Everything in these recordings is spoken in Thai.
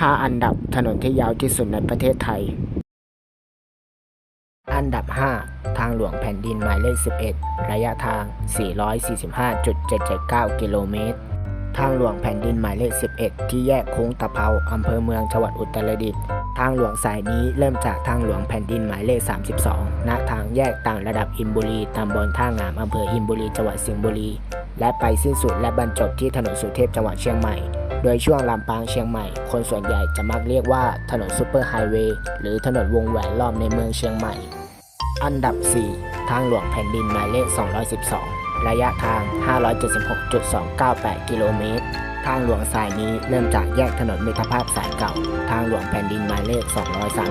5 อันดับถนนที่ยาวที่สุดในประเทศไทย อันดับ 5 ทางหลวงแผ่นดินหมายเลข 11 ระยะทาง 445.779 กิโลเมตร ทางหลวงแผ่นดินหมายเลข 11 ที่แยกโค้งตะเภาอำเภอเมืองจังหวัดอุตรดิตถ์ ทางหลวงสายนี้เริ่มจากทางหลวงแผ่นดินหมายเลข 32 ณ ทางแยกต่างระดับอินบุรี ตำบลท่างามอำเภออินบุรี จังหวัดสิงห์บุรี และไปสิ้นสุดและบรรจบที่ถนนสุเทพจังหวัดเชียงใหม่ ดยช่วงลำปางเชียงใหม่ คนส่วนใหญ่จะมักเรียกว่าถนนซูเปอร์ไฮเวย์หรือถนนวงแหวนรอบในเมืองเชียงใหม่ อันดับ 4 ทางหลวงแผ่นดินหมายเลข 212 ระยะทาง 576.298 กิโลเมตร ทางหลวงสายนี้เริ่มจากแยกถนนมิตรภาพสายเก่า ทางหลวงแผ่นดินหมายเลข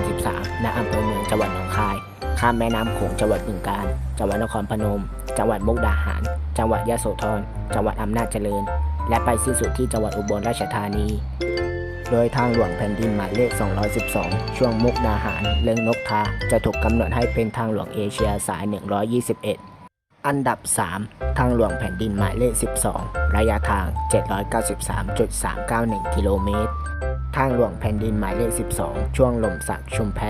233 ณ อำเภอเมืองจังหวัดหนองคาย ข้ามแม่น้ำโขงจังหวัดบึงกาฬ จังหวัดนครพนม จังหวัดมุกดาหาร จังหวัดยะโสธร จังหวัดอำนาจเจริญ และไปสิ้นสุดที่จังหวัดอุบลราชธานี โดยทางหลวงแผ่นดินหมายเลข 212 ช่วงมุกดาหาร เลิงนกทา จะถูกกำหนดให้เป็นทางหลวงเอเชียสาย 121อันดับ 3 ทางหลวงแผ่นดินหมายเลข 12 ระยะทาง 793.391 กิโลเมตร ทางหลวงแผ่นดินหมายเลข 12 ช่วงลมสักชุมแพ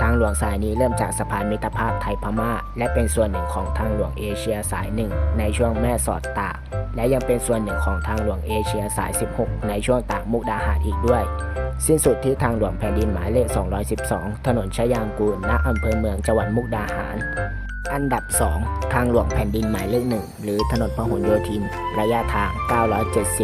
ทางหลวงสายนี้เริ่มจากสะพานมิตรภาพไทยพม่า และเป็นส่วนหนึ่งของทางหลวงเอเชียสายหนึ่งในช่วงแม่สอดตากและยังเป็นส่วนหนึ่งของทางหลวงเอเชียสาย 16 ในช่วงตากมุกดาหารอีกด้วย สิ้นสุดที่ทางหลวงแผ่นดินหมายเลข 212 ถนนชยางกูลณอำเภอเมืองจังหวัดมุกดาหาร อันดับ 2 ทางหลวงแผ่นดินหมายเลข1หรือถนนพหลโยธิน ระยะทาง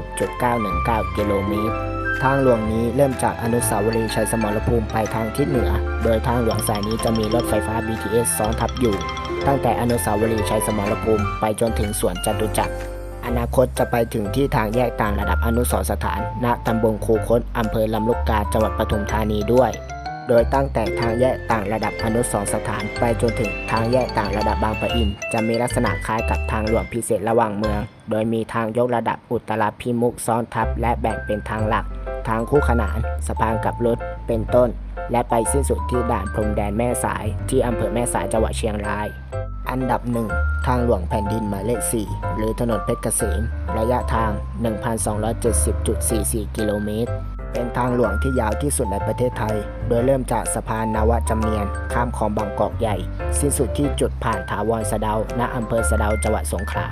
970.919 กิโลเมตร ทางหลวงนี้เริ่มจากอนุสาวรีย์ชัยสมรภูมิไปทางทิศเหนือ โดยทางหลวงสายนี้จะมีรถไฟฟ้า BTS ซ้อนทับอยู่ ตั้งแต่อนุสาวรีย์ชัยสมรภูมิไปจนถึงสวนจตุจักร อนาคตจะไปถึงที่ทางแยกต่างระดับอนุสรณ์สถาน ณตำบลคูคตอำเภอลำลูกกาจังหวัดปทุมธานีด้วย โดยตั้งแต่ทางแยกต่างระดับอนุสรสถาน ไปจนถึงทางแยกต่างระดับบางปะอิน จะมีลักษณะคล้ายกับทางหลวงพิเศษระหว่างเมือง โดยมีทางยกระดับอุตรพิมุขซ้อนทับ และแบ่งเป็นทางหลัก ทางคู่ขนาน สะพานกับรถ เป็นต้น และไปสิ้นสุดที่ด่านพรมแดนแม่สาย ที่อำเภอแม่สายจังหวัดเชียงรายอันดับ 1 ทางหลวงแผ่นดินหมายเลข 4 หรือถนนเพชรเกษม ระยะทาง 1,270.44 กิโลเมตร เป็นทางหลวงที่ยาวที่สุดในประเทศไทย โดยเริ่มจากสะพานนวจำเนียน ข้ามคลองบางกอกใหญ่ สิ้นสุดที่จุดผ่านถาวรสะเดา ณอำเภอสะเดาจังหวัดสงขลา